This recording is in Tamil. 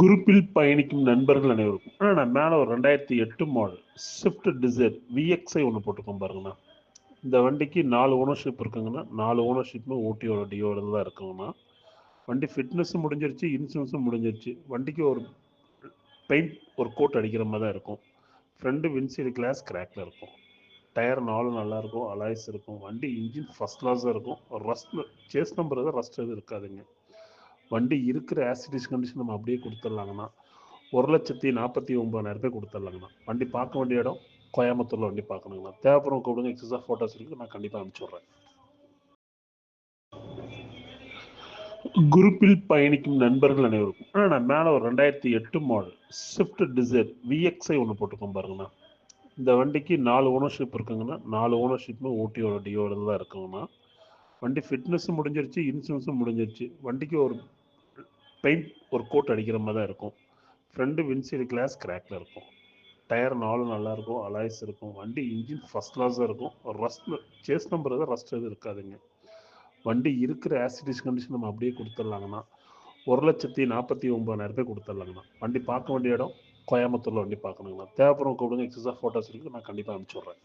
குரூப்பில் பயணிக்கும் நண்பர்கள் அனைவருக்கும். ஆனால் நான் மேலே ஒரு ரெண்டாயிரத்தி எட்டு மாடல் ஸ்விஃப்ட் டிசைர் விஎக்ஸ்ஐ ஒன்று போட்டுக்கோம் பாருங்கண்ணா. இந்த வண்டிக்கு நாலு ஓனர்ஷிப் இருக்குங்கண்ணா. நாலு ஓனர்ஷிப்புமே ஓட்டியோட டியோட தான் இருக்குங்கண்ணா. வண்டி ஃபிட்னஸும் முடிஞ்சிருச்சு இன்சூரன்ஸும் முடிஞ்சிருச்சு. வண்டிக்கு ஒரு பெயிண்ட் ஒரு கோட் அடிக்கிற மாதிரி தான் இருக்கும். ஃப்ரெண்டு வின்சீடு கிளாஸ் கிராக்கில் இருக்கும். டயர் நாலும் நல்லாயிருக்கும் அலாய்ஸ் இருக்கும். வண்டி இன்ஜின் ஃபஸ்ட் கிளாஸாக இருக்கும். ரஸ்ட் சேஸ் நம்பர் தான் ரஸ்ட் எதுவும் இருக்காதுங்க. வண்டி இருக்கிற ஆசிடிஸ் கண்டிஷன் நம்ம அப்படியே கொடுத்துட்லாங்கண்ணா. ஒரு லட்சத்தி நாற்பத்தி ஒம்பதாயிரம் ரூபாய் கொடுத்துட்லாங்கண்ணா. வண்டி பார்க்க வேண்டிய இடம் கோயம்புத்தூரில் வண்டி பார்க்கணுங்கண்ணா. தேவைப்படும் கூப்பிடுங்க எக்ஸஸாக ஃபோட்டோஸ் இருக்குது நான் கண்டிப்பாக அனுப்பிச்சுட்றேன் குரூப்பில் பயணிக்கும் நண்பர்கள் அனைவருக்கும். ஆனால் நான் மேலே ஒரு ரெண்டாயிரத்தி எட்டு மாடல் ஸ்விஃப்ட் டிசைர் விஎக்ஸ்ஐ ஒன்று போட்டுக்கோம் பாருங்கண்ணா. இந்த வண்டிக்கு நாலு ஓனர்ஷிப் இருக்குங்கண்ணா. நாலு ஓனர்ஷிப்புமே ஓட்டியோட டியோட தான் இருக்குங்கண்ணா. வண்டி ஃபிட்னஸும் முடிஞ்சிருச்சு இன்சூரன்ஸும் முடிஞ்சிருச்சு. வண்டிக்கு ஒரு பெயிண்ட் ஒரு கோட் அடிக்கிற மாதிரி தான் இருக்கும். ஃப்ரண்ட்டு வின்சீடு கிளாஸ் கிராக்கில் இருக்கும். டயர் நாலும் நல்லா இருக்கும் அலாய்ஸ் இருக்கும். வண்டி இன்ஜின் ஃபஸ்ட் கிளாஸாக இருக்கும். ரஸ்ட் சேஸ் நம்பர் தான் ரஸ்ட் எதுவும் இருக்காதுங்க. வண்டி இருக்கிற ஆசிடிஸ் கண்டிஷன் நம்ம அப்படியே கொடுத்துட்லாங்கண்ணா. ஒரு லட்சத்தி நாற்பத்தி ஒம்பதாயிரம் ரூபாய் கொடுத்துட்லாங்கண்ணா. வண்டி பார்க்க வேண்டிய இடம் கோயம்புத்தூரில் வண்டி பார்க்கணுங்கண்ணா. தேவைப்படுறவங்க கூப்பிடுங்க எக்ஸஸாக ஃபோட்டோஸ் இருக்குது நான் கண்டிப்பாக அனுப்பிச்சி விட்றேன்.